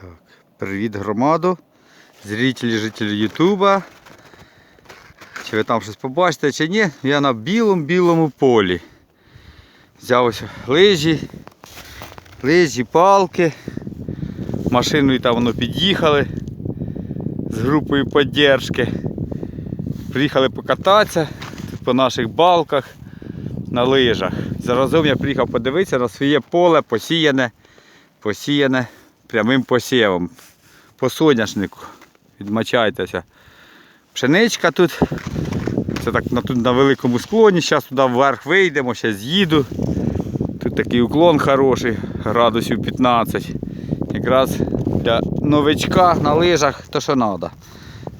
Так, привіт громаду, зрителі, жителі Ютуба. Чи ви там щось побачите, чи ні? Я на білому-білому полі. Взяв ось лижі, лижі, палки. Машиною там воно під'їхали з групою підтримки. Приїхали покататися тут по наших балках на лижах. Заразом я приїхав подивитися на своє поле посіяне, посіяне прямим посівом. По соняшнику. Відмочайтеся. Пшеничка тут. Це так на, тут на великому склоні. Зараз туди вверх вийдемо, ще з'їду. Тут такий уклон хороший, градусів 15. Якраз для новичка на лижах то що треба.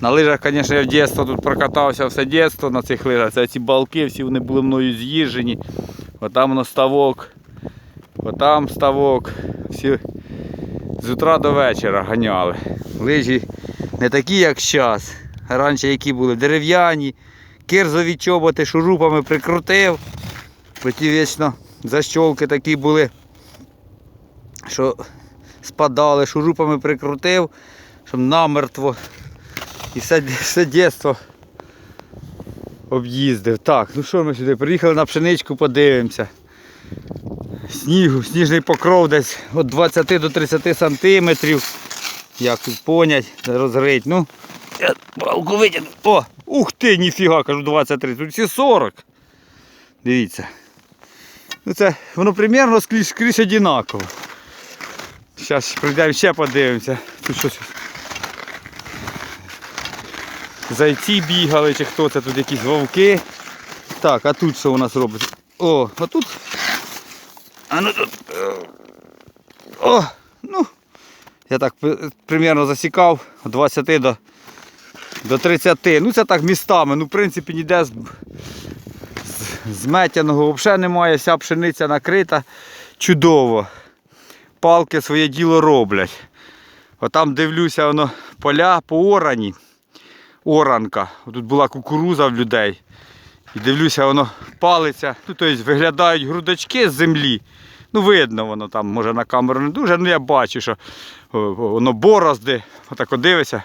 На лижах, звісно, я в дитинство тут прокатався все дитинство на цих лижах. Це ці балки, всі вони були мною з'їжджені. Отам воно ставок. Отам ставок. Всі з утра до вечора ганяли. Лижі не такі, як зараз. Раніше які були дерев'яні, кирзові чоботи, шурупами прикрутив. Ті вічно защолки такі були, що спадали, шурупами прикрутив, щоб намертво. І все, все дитинство об'їздив. Так, ну що ми сюди? Приїхали на пшеничку, подивимося. Снігу, сніжний покров десь від 20 до 30 сантиметрів. Як тут понять, розгрить. Ну, я палку витягну. О, ух ти, ніфіга, кажу 23, тут всі 40. Дивіться. Ну це воно примерно скрізь, скрізь одинаково. Зараз прийдемо ще подивимося. Тут щось. Зайці бігали чи хто це, тут якісь вовки. Так, а тут що у нас робиться? О, а тут. А ну тут. О, ну. Я так при- примерно засікав від 20 до, до 30. Ну це так містами. Ну, в принципі, ніде з, з, зметяного взагалі немає, вся пшениця накрита. Чудово. Палки своє діло роблять. Отам дивлюся, воно поля поорані. Оранка. Тут була кукуруза в людей. І дивлюся, воно палиться. Ну, тобто виглядають грудочки з землі. Ну, видно воно там, може на камеру не дуже, ну я бачу, що воно борозди. Отак от дивися,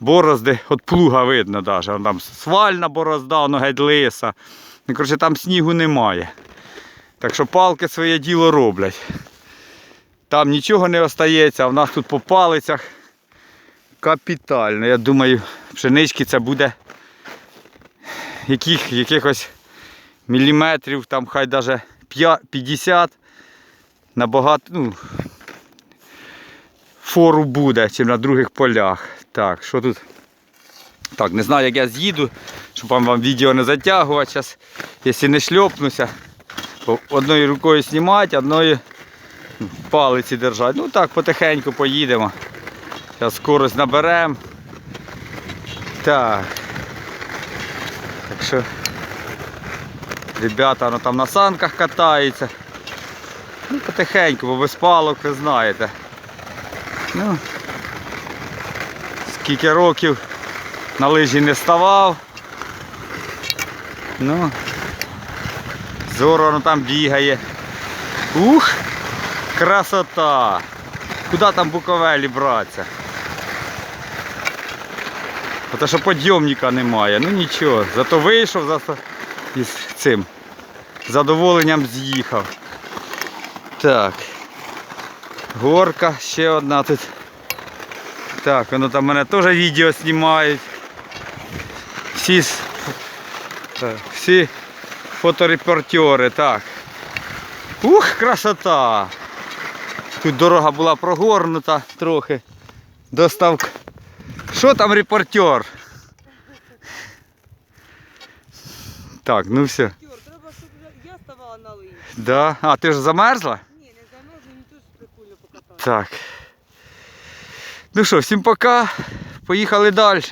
борозди від плуга видно навіть. Там свальна борозда, воно геть лиса. Ну, коротше, там снігу немає. Так що палки своє діло роблять. Там нічого не остається, а в нас тут по палицях капітально. Я думаю, пшенички це буде яких, якихось міліметрів, там хай навіть 50 набагато ну, фору буде, чим на других полях. Так, що тут? Так, не знаю, як я з'їду, щоб вам, вам відео не затягувати. Зараз, якщо не шльопнуся, то одною рукою знімати, одною ну, палиці держати. Ну так, потихеньку поїдемо. Зараз скорость наберемо. Так. Що ребята ну, там на санках катаються. Ну, потихеньку, бо без палок ви знаєте. Ну, скільки років на лижі не ставав. Ну, зоро там бігає. Ух, красота! Куди там буковелі братися? Те, що підйомника немає, ну нічого, зато вийшов зато із цим задоволенням з'їхав. Так. Горка ще одна тут. Так, воно там мене теж відео знімають. Всі, всі фоторепортери, так. Ух, красота! Тут дорога була прогорнута трохи. Достав. Що там репортер? Так, ну все. Треба, щоб я ставала на лижі. Да. А, ти ж замерзла? Ні, не замерзла, мені то прикольно покатати. Так. Ну що, всім пока. Поїхали далі.